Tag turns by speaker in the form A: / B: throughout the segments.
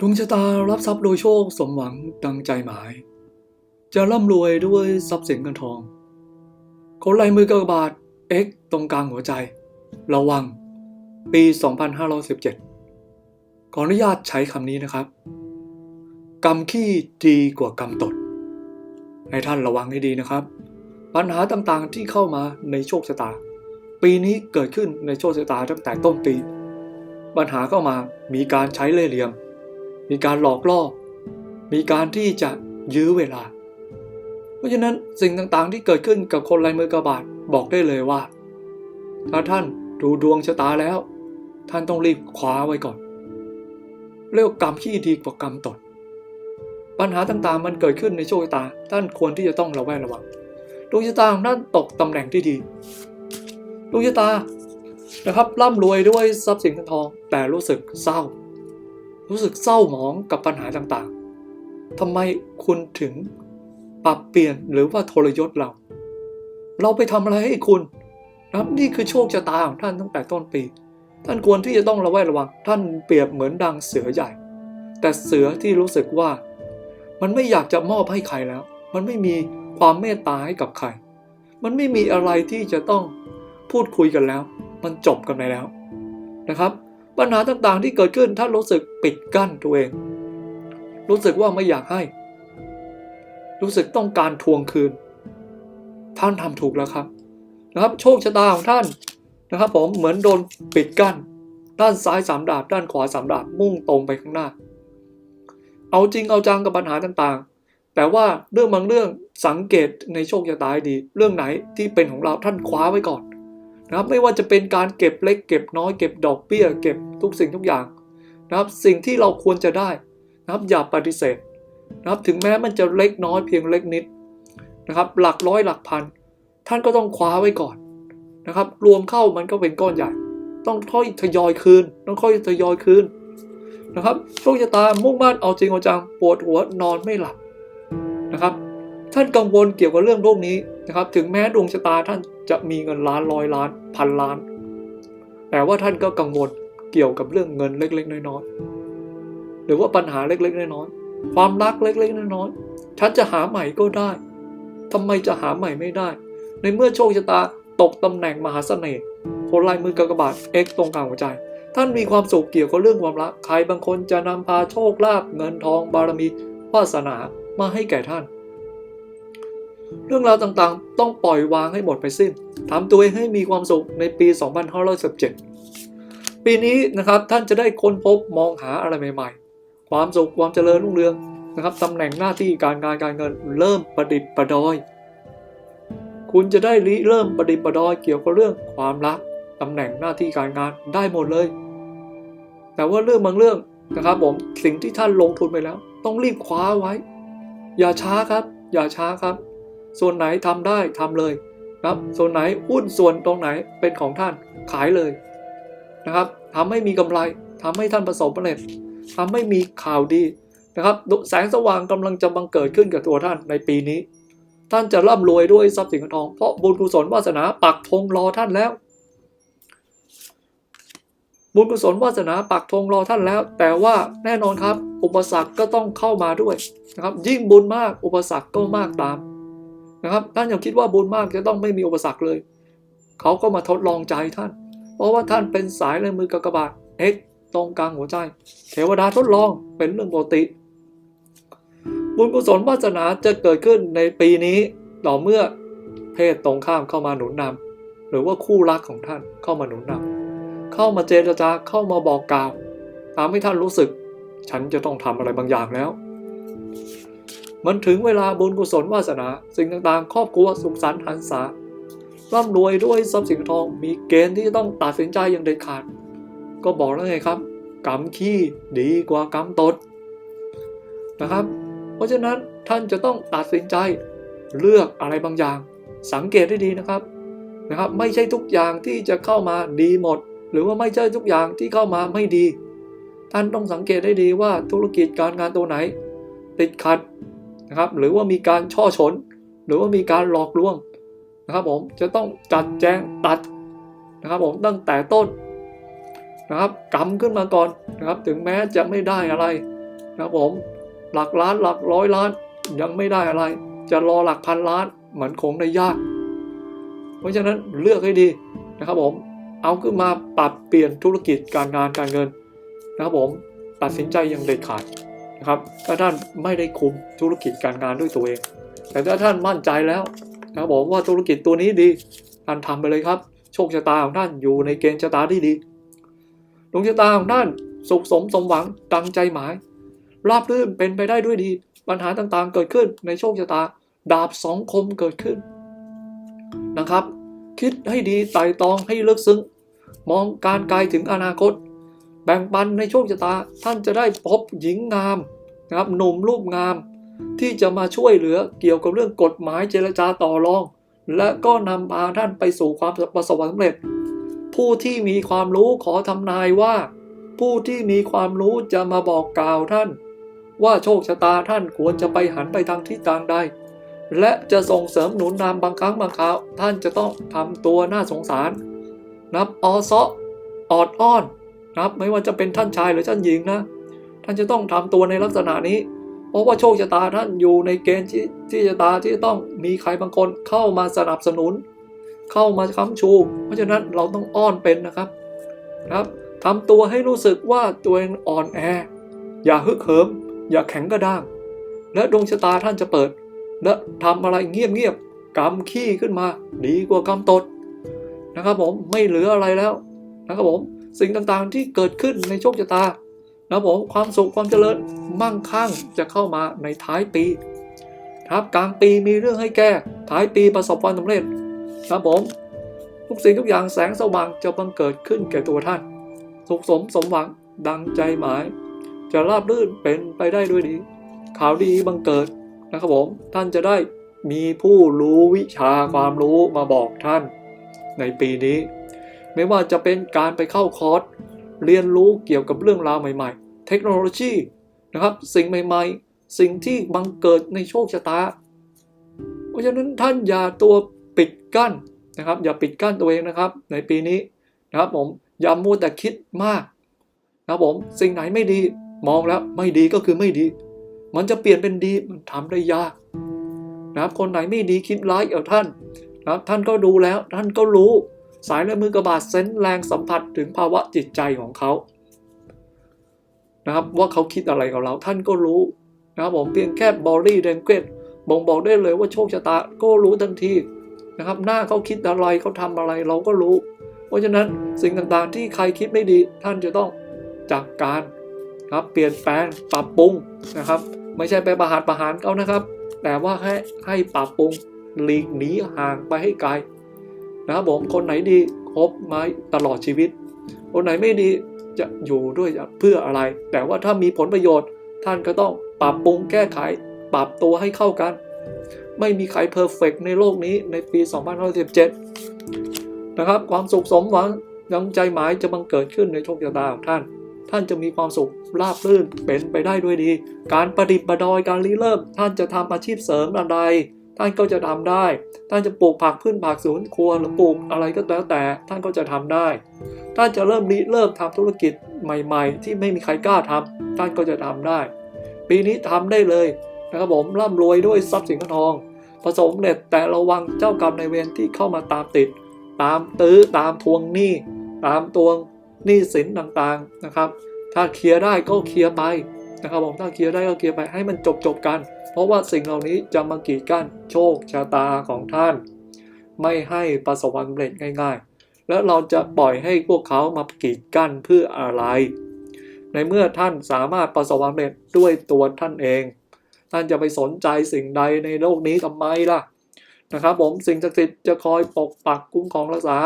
A: ดวงชะตารับทรัพย์โดยโชคสมหวังดังใจหมาย จะร่ำรวยด้วยทรัพย์สินเงินทอง คนลายมือกระบาด X ตรงกลางหัวใจ ระวัง ปี 2517 ขออนุญาตใช้คำนี้นะครับ กรรมขี้ดีกว่ากรรมตด ให้ท่านระวังให้ดีนะครับ ปัญหาต่างๆที่เข้ามาในโชคชะตา ปีนี้เกิดขึ้นในโชคชะตาตั้งแต่ต้นปี ปัญหาเข้ามามีการใช้เล่ห์เหลี่ยม มีการหลอกล่อ มีการที่จะยื้อเวลา เพราะฉะนั้นสิ่งต่างๆที่เกิดขึ้นกับคนลายมือกระบาดบอกได้เลยว่า ถ้าท่านดูดวงชะตาแล้ว ท่านต้องรีบคว้าไว้ก่อน เรียกกรรมขี้ดีกว่ากรรมตดปัญหาต่างๆมันเกิดขึ้นในโชคชะตา ท่านควรที่จะต้องระแวดระวังดวงชะตาของท่านตกตำแหน่งที่ดีดวงชะตานะครับร่ำรวยด้วยทรัพย์สินเงินทอง แต่รู้สึกเศร้า รู้สึกเศร้าหมองกับปัญหาต่างๆทำไมคุณถึงปรับเปลี่ยนหรือว่าทรยศเรา เราไปทำอะไรให้คุณนับนี่คือโชคชะตาของท่านตั้งแต่ต้นปี ท่านควรที่จะต้องระแวดระวัง ท่านเปรียบเหมือนดังเสือใหญ่ แต่เสือที่รู้สึกว่า มันไม่อยากจะมอบให้ใครแล้ว มันไม่มีความเมตตาให้กับใคร มันไม่มีอะไรที่จะต้องพูดคุยกันแล้ว มันจบกันไปแล้วนะครับ ปัญหาต่างๆที่เกิดขึ้นท่านรู้สึกปิดกั้นตัวเอง รู้สึกว่าไม่อยากให้ รู้สึกต้องการทวงคืน ท่านทำถูกแล้วครับนะครับ โชคชะตาของท่านนะครับ ผมเหมือนโดนปิดกั้น ด้านซ้ายสามดาบด้านขวาสามดาบมุ่งตรงไปข้างหน้า เอาจริงเอาจังกับปัญหาต่างๆ แต่ว่าเรื่องบางเรื่องสังเกตในโชคชะตาดี เรื่องไหนที่เป็นของเราท่านคว้าไว้ก่อน นะครับไม่ว่าจะเป็นการเก็บเล็ก เก็บน้อยเก็บดอกเบี้ย เก็บทุกสิ่งทุกอย่างนะครับสิ่งที่เราควรจะได้นะครับอย่าปฏิเสธนะครับถึงแม้มันจะเล็กน้อยเพียงเล็กนิดนะครับหลักร้อยหลักพัน ท่านก็ต้องคว้าไว้ก่อนนะครับรวมเข้ามันก็เป็นก้อนใหญ่ ต้องค่อยทยอยคืน ต้องค่อยทยอยคืนนะครับโชคชะตามุ่งมั่นเอาจริงเอาจังปวดหัวนอนไม่หลับนะครับ ท่านกังวลเกี่ยวกับเรื่องโรคนี้นะครับ ถึงแม้ดวงชะตาท่าน จะมีเงินล้านร้อยล้านพันล้าน แต่ว่าท่านก็กังวลเกี่ยวกับเรื่องเงินเล็ก ๆ น้อยๆหรือว่าปัญหาเล็ก ๆ น้อยๆความรักเล็ก ๆ น้อยๆฉันจะหาใหม่ก็ได้ทำไมจะหาใหม่ไม่ได้ ในเมื่อโชคชะตาตกตำแหน่งมหาเสน่ห์คนลายมือกากบาท X ตรงกลางหัวใจ ท่านมีความสุขเกี่ยวกับเรื่องความรักใครบางคนจะนำพาโชคลาภเงินทองบารมีวาสนามาให้แก่ท่าน เรื่องราวต่างๆ ต้องปล่อยวางให้หมดไปสิ้นทำตัวเองให้มีความสุขในปี 2517 ปีนี้นะครับท่านจะได้ค้นพบมองหาอะไรใหม่ๆ ความสุขความเจริญรุ่งเรืองนะครับตำแหน่งหน้าที่การงานการเงินเริ่มประดิษฐ์ประดอย คุณจะได้ริเริ่มประดิษฐ์ประดอยเกี่ยวกับเรื่องความรักตำแหน่งหน้าที่การงานได้หมดเลย แต่ว่าเรื่องบางเรื่องนะครับผมสิ่งที่ท่านลงทุนไปแล้ว ต้องรีบคว้าไว้ อย่าช้าครับ อย่าช้าครับ ส่วนไหนทำได้ทำเลยนะครับส่วนไหนหุ้นส่วนตรงไหนเป็นของท่านขายเลยนะครับทำให้มีกำไรทำให้ท่านประสบผลสำเร็จทำให้มีข่าวดีนะครับแสงสว่างกำลังจะบังเกิดขึ้นกับตัวท่านในปีนี้ ท่านจะร่ำรวยด้วยทรัพย์สินเงินทองเพราะบุญกุศลวาสนาปักธงรอท่านแล้ว บุญกุศลวาสนาปักธงรอท่านแล้ว แต่ว่าแน่นอนครับ อุปสรรคก็ต้องเข้ามาด้วยนะครับยิ่งบุญมากอุปสรรคก็มากตาม นะครับท่านอย่าคิดว่าบุญมากจะต้องไม่มีอุปสรรคเลย เขาก็มาทดลองใจท่าน เพราะว่าท่านเป็นสายลายมือกากบาทเอ็กตรงกลางหัวใจ เทวดาทดลองเป็นเรื่องปกติ บุญกุศลวาสนาจะเกิดขึ้นในปีนี้ต่อเมื่อเพศตรงข้ามเข้ามาหนุนนำหรือว่าคู่รักของท่านเข้ามาหนุนนำเข้ามาเจรจาเข้ามาบอกกล่าวทำให้ท่านรู้สึก ฉันจะต้องทำอะไรบางอย่างแล้ว มันถึงเวลาบุญกุศลวาสนา สิ่งต่างๆ ครอบครัวสุขสันต์หันษาร่ำรวยด้วยทรัพย์สินทองมีเกณฑ์ที่ต้องตัดสินใจอย่างเด็ดขาด ก็บอกแล้วไงครับกรรมขี้ดีกว่ากรรมตดนะครับ เพราะฉะนั้นท่านจะต้องตัดสินใจเลือกอะไรบางอย่าง สังเกตให้ดีนะครับนะครับ ไม่ใช่ทุกอย่างที่จะเข้ามาดีหมด หรือว่าไม่ใช่ทุกอย่างที่เข้ามาไม่ดี ท่านต้องสังเกตให้ดีว่าธุรกิจการงานตัวไหน ติดขัด นะครับ หรือว่ามีการช่อฉนหรือว่ามีการหลอกลวงนะครับ ผมจะต้องจัดแจงตัดนะครับ ผมตั้งแต่ต้นนะครับกำขึ้นมาก่อนนะครับ ถึงแม้จะไม่ได้อะไรนะครับผมหลักล้านหลักร้อยล้านยังไม่ได้อะไร จะรอหลักพันล้านเหมันคงได้ยาก เพราะฉะนั้นเลือกให้ดีนะครับผมเอาขึ้นมาปรับเปลี่ยนธุรกิจการงานการเงินนะครับผมตัดสินใจอย่างเด็ดขาด ครับ ถ้าท่านไม่ได้คุมธุรกิจการงานด้วยตัวเอง แต่ถ้าท่านมั่นใจแล้วนะบผมว่าธุรกิจตัวนี้ดีท่านทำไปเลยครับ โชคชะตาของท่านอยู่ในเกณฑ์ชะตาที่ดีดวงชะตาของท่านสุขสมสมหวังดังใจหมาย ราบรื่นเป็นไปได้ด้วยดี ปัญหาต่างๆ เกิดขึ้นในโชคชะตา ดาบสองคมเกิดขึ้นนะครับ คิดให้ดีไต่ตองให้ลึกซึ้งมองการไกลถึงอนาคต แบ่งปันในโชคชะตาท่านจะได้พบหญิงงาม นะครับหนุ่มรูปงาม ที่จะมาช่วยเหลือเกี่ยวกับเรื่องกฎหมายเจรจาต่อรอง และก็นำพาท่านไปสู่ความประสบความสำเร็จ ผู้ที่มีความรู้ขอทำนายว่า ผู้ที่มีความรู้จะมาบอกกล่าวท่าน ว่าโชคชะตาท่านควรจะไปหันไปทางทิศทางใด และจะส่งเสริมหนุนนำบางครั้งบางคราว ท่านจะต้องทำตัวน่าสงสาร นับอซาะออดอ้อนนับไม่ว่าจะเป็นท่านชายหรือท่านหญิงนะ ท่านจะต้องทำตัวในลักษณะนี้ เพราะว่าโชคชะตาท่านอยู่ในเกณฑ์ที่ที่ชะตาที่ต้องมีใครบางคนเข้ามาสนับสนุน เข้ามาค้ำชู เพราะฉะนั้นเราต้องอ้อนเป็นนะครับครับทำตัวให้รู้สึกว่าตัวเองอ่อนแอ อย่าฮึกเหิม อย่าแข็งกระด้าง และดวงชะตาท่านจะเปิด และทำอะไรเงียบๆกำขี้ขึ้นมา ดีกว่ากำตดนะครับผมไม่เหลืออะไรแล้วนะครับผมสิ่งต่างๆที่เกิดขึ้นในโชคชะตา นะผมความสุขความเจริญมั่งคั่งจะเข้ามาในท้ายปีครับกลางปีมีเรื่องให้แก้ท้ายปีประสบความสำเร็จครับผมทุกสิ่งทุกอย่างแสงสว่างจะบังเกิดขึ้นแก่ตัวท่าน สุขสมสมหวังดังใจหมาย จะราบรื่นเป็นไปได้ด้วยดี ข่าวดีบังเกิดนะครับผมท่านจะได้มีผู้รู้วิชาความรู้มาบอกท่าน ในปีนี้ ไม่ว่าจะเป็นการไปเข้าคอร์ส เรียนรู้เกี่ยวกับเรื่องราวใหม่ๆ เทคโนโลยีนะครับ สิ่งใหม่ๆ สิ่งที่บังเกิดในโชคชะตา เพราะฉะนั้นท่านอย่าตัวปิดกั้นนะครับ อย่าปิดกั้นตัวเองนะครับ ในปีนี้นะครับผมอย่ามัวแต่คิดมากนะครับผมสิ่งไหนไม่ดีมองแล้วไม่ดีก็คือไม่ดี มันจะเปลี่ยนเป็นดีมันทำได้ยากนะครับคนไหนไม่ดีคิดร้ายกับท่านนะครับท่านก็ดูแล้วท่านก็รู้ สายและมือกระบาดเซนแรงสัมผัสถึงภาวะจิตใจของเขานะครับว่าเขาคิดอะไรกับเราท่านก็รู้นะครับผมเพียงแค่บอดี้แดงเกตบ่งบอกได้เลยว่าโชคชะตาก็รู้ทันทีนะครับหน้าเขาคิดอะไรเขาทำอะไรเราก็รู้ เพราะฉะนั้นสิ่งต่างๆที่ใครคิดไม่ดีท่านจะต้องจัดกการครับเปลี่ยนแปลงปรับปรุงนะครับ ไม่ใช่ไปประหารประหารเขานะครับ แต่ว่าให้ให้ปรับปรุงหลีกหนีห่างไปให้ไกล นะครับผมคนไหนดีคบไม้ตลอดชีวิต คนไหนไม่ดีจะอยู่ด้วยเพื่ออะไร แต่ว่าถ้ามีผลประโยชน์ ท่านก็ต้องปรับปรุงแก้ไข ปรับตัวให้เข้ากัน ไม่มีใครเพอร์เฟกในโลกนี้ในปี2517 นะครับ ความสุขสมหวังยังใจหมายจะบังเกิดขึ้นในโชคชะตาของท่าน ท่านจะมีความสุขราบรื่นเป็นไปได้ด้วยดี การประดิษฐ์ประดอยการริเริ่ม ท่านจะทำอาชีพเสริมอะไร ท่านก็จะทำได้ ท่านจะปลูกผักพืชผักสวนครัวหรือปลูกอะไรก็แล้วแต่ ท่านก็จะทำได้ ท่านจะเริ่มริเริ่มทำธุรกิจใหม่ ๆ ที่ไม่มีใครกล้าทำท่านก็จะทำได้ ปีนี้ทำได้เลยนะครับผมร่ำรวยด้วยทรัพย์สินเงินทองประสบความสำเร็จแต่ระวังเจ้ากรรมในายเวรที่เข้ามาตามติด ตามตื้อตามทวงหนี้ ตามตวงหนี้สินต่างๆนะครับ ถ้าเคลียร์ได้ก็เคลียร์ไปนะครับผมถ้าเคลียร์ได้ก็เคลียร์ไปให้มันจบจบๆกัน เพราะว่าสิ่งเหล่านี้จะมากีดกั้นโชคชะตาของท่าน ไม่ให้ประสบความสำเร็จง่าย ๆ แล้วเราจะปล่อยให้พวกเขามากีดกั้นเพื่ออะไร ในเมื่อท่านสามารถประสบความสำเร็จด้วยตัวท่านเอง ท่านจะไปสนใจสิ่งใดในโลกนี้ทำไมล่ะนะครับผมสิ่งศักดิ์สิทธิ์จะคอยปกปักคุ้มครองรักษา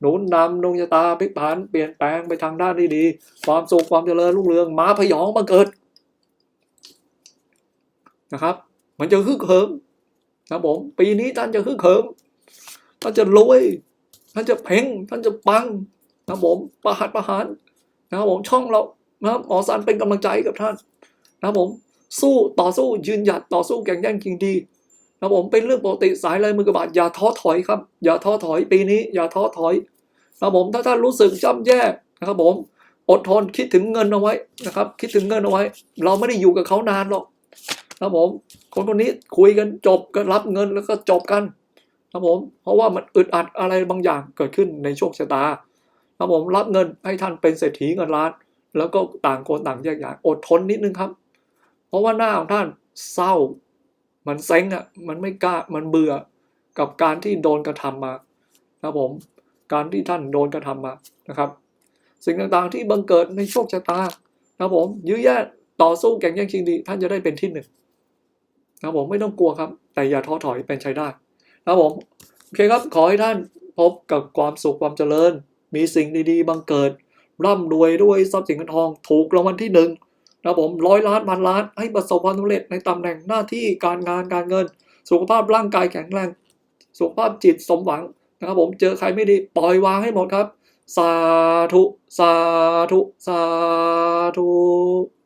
A: หนุนนำดวงชะตาพลิกผันเปลี่ยนแปลงไปทางด้านที่ดี ความสุขความเจริญรุ่งเรืองม้าพยองบังเกิด นะครับ มันจะฮึกเหิมนะผมปีนี้ท่านจะฮึกเหิมท่านจะรวยท่านจะเพ่งท่านจะปังนะผมประหัตประหารนะครับผมช่องเรานะครับหมอสันเป็นกำลังใจให้กับท่านนะครับผมสู้ต่อสู้ยืนหยัดต่อสู้แข่งแย่งจริงดีนะครับผมเป็นเรื่องปกติสายเลยมือกระบาดอย่าท้อถอยครับ อย่าท้อถอยปีนี้ อย่าท้อถอยนะครับผมถ้าท่านรู้สึกจำแย่นะครับผมอดทนคิดถึงเงินเอาไว้นะครับ คิดถึงเงินเอาไว้ เราไม่ได้อยู่กับเขานานหรอก ครับผม คนคนนี้คุยกันจบก็รับเงินแล้วก็จบกัน ครับผม เพราะว่ามันอึดอัดอะไรบางอย่างเกิดขึ้นในโชคชะตา ครับผมรับเงินให้ท่านเป็นเศรษฐีเงินล้าน แล้วก็ต่างคนต่างแยกย้ายอดทนนิดนึงครับ เพราะว่าหน้าของท่านเศร้า มันเซ็งอะ มันไม่กล้า มันเบื่อกับการที่โดนกระทำมา ครับผม การที่ท่านโดนกระทำมานะครับ สิ่งต่างๆที่บังเกิดในโชคชะตา ครับผมยื้อแย่ต่อสู้แข่งแย่งชิงดี ท่านจะได้เป็นที่หนึ่ง ครับผมไม่ต้องกลัวครับ แต่อย่าท้อถอยเป็นใช้ได้ครับผมโอเคครับขอให้ท่านพบกับความสุขความเจริญ มีสิ่งดีๆบังเกิด ร่ำรวยด้วยทรัพย์สินเงินทองถูกรางวัลที่หนึ่งนะครับผมร้อยล้านพันล้านให้ประสบความสำเร็จในตำแหน่งหน้าที่การงานการเงิน สุขภาพร่างกายแข็งแรง สุขภาพจิตสมหวังนะครับผมเจอใครไม่ดีปล่อยวางให้หมดครับ สาธุ สาธุ สาธุ